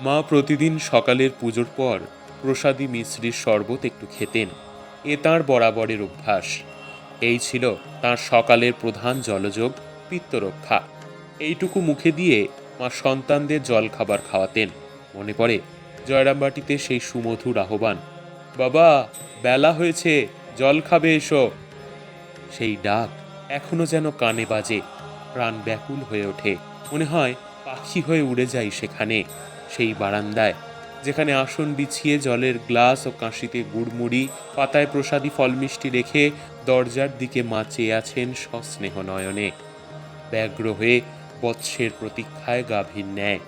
মা প্রতিদিন সকালের পুজোর পর প্রসাদী মিশ্রির শরবত একটু খেতেন। এ তাঁর বরাবরের অভ্যাস। এই ছিল তাঁর সকালের প্রধান জলযোগ, পিত্তরক্ষা। এইটুকু মুখে দিয়ে মা সন্তানদের জল খাবার খাওয়াতেন। মনে পড়ে জয়রামবাটিতে সেই সুমধুর আহ্বান, বাবা, বেলা হয়েছে, জল খাবে এসো। সেই ডাক এখনও যেন কানে বাজে, প্রাণ ব্যাকুল হয়ে ওঠে। মনে হয় পাখি হয়ে উড়ে যাই সেখানে, সেই বারান্দায়, যেখানে আসন বিছিয়ে জলের গ্লাস ও কাঁশিতে গুড়মুড়ি, পাতায় প্রসাদী ফলমিষ্টি রেখে দরজার দিকে মা চেয়ে আছেন সস্নেহ নয়নে। ব্যগ্র হয়ে বৎসের প্রতীক্ষায় গাভীর ন্যায়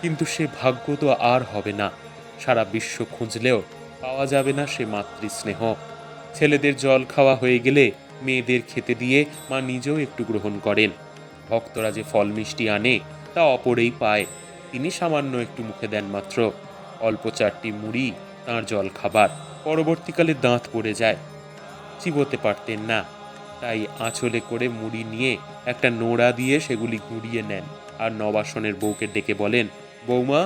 কিন্তু সে ভাগ্য তো আর হবে না। সারা বিশ্ব খুঁজলেও পাওয়া যাবে না সে মাতৃস্নেহ। ছেলেদের জল খাওয়া হয়ে গেলে মেয়েদের খেতে দিয়ে মা নিজেও একটু গ্রহণ করেন। ভক্তরা যে ফল মিষ্টি আনে, তা অপরেই পায়। তিনি সামান্য একটু মুখে দেন মাত্র। অল্প চারটি মুড়ি, তাঁর জল খাবার পরবর্তীকালে দাঁত পড়ে যায়। চিবোতে পারতেন না। তাই আঁচলে করে মুড়ি নিয়ে একটা নোড়া দিয়ে সেগুলি গুঁড়িয়ে নেন আর নবাসনের বউকে ডেকে বলেন বৌমা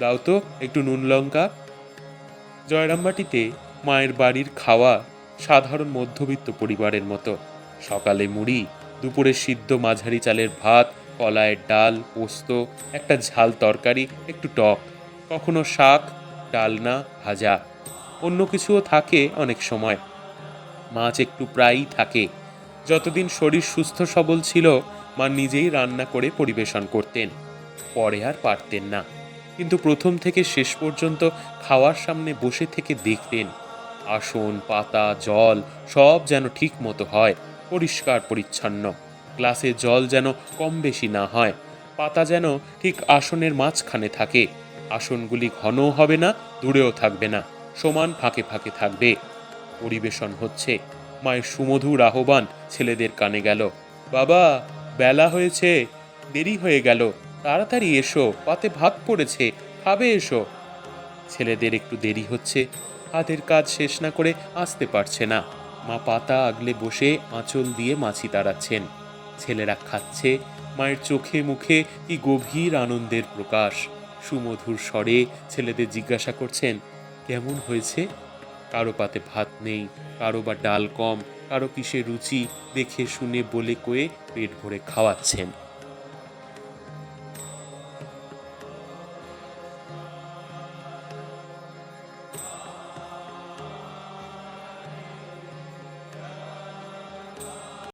দাও তো একটু নুন লঙ্কা। জয়রামবাটিতে মায়ের বাড়ির খাওয়া সাধারণ মধ্যবিত্ত পরিবারের মতো। সকালে মুড়ি দুপুরে সিদ্ধ মাঝারি চালের ভাত কলায়ের ডাল, পোস্ত, একটা ঝাল তরকারি, একটু টক, কখনো শাক, ডালনা, ভাজা। অন্য কিছুও থাকে অনেক সময়। মাছ একটু প্রায়ই থাকে। যতদিন শরীর সুস্থ সবল ছিল, মা নিজেই রান্না করে পরিবেশন করতেন। পরে আর পারতেন না। কিন্তু প্রথম থেকে শেষ পর্যন্ত খাওয়ার সামনে বসে থেকে দেখতেন। আসন, পাতা, জল, সব যেন ঠিক মতো হয়। পরিষ্কার পরিচ্ছন্ন। গ্লাসে জল যেন কম বেশি না হয়, পাতা যেন ঠিক আসনের মাঝখানে থাকে। আসনগুলি ঘনও হবে না, দূরেও থাকবে না, সমান ফাঁকে ফাঁকে থাকবে। পরিবেশন হচ্ছে। মায়ের সুমধুর আহ্বান ছেলেদের কানে গেল। বাবা, বেলা হয়েছে, দেরি হয়ে গেল, তাড়াতাড়ি এসো, পাতে ভাত পড়েছে, খাবে এসো। ছেলেদের একটু দেরি হচ্ছে, হাতের কাজ শেষ না করে আসতে পারছে না। মা পাতা আগলে বসে আঁচল দিয়ে মাছি তাড়াচ্ছেন। ছেলেরা খাচ্ছে, মায়ের চোখে মুখে কি গভীর আনন্দের প্রকাশ। সুমধুর স্বরে ছেলেদের জিজ্ঞাসা করছেন, কেমন হয়েছে? কারও পাতে ভাত নেই, কারও বা ডাল কম, কারও কিসে রুচি, দেখে শুনে বলে কয়ে পেট ভরে খাওয়াচ্ছেন।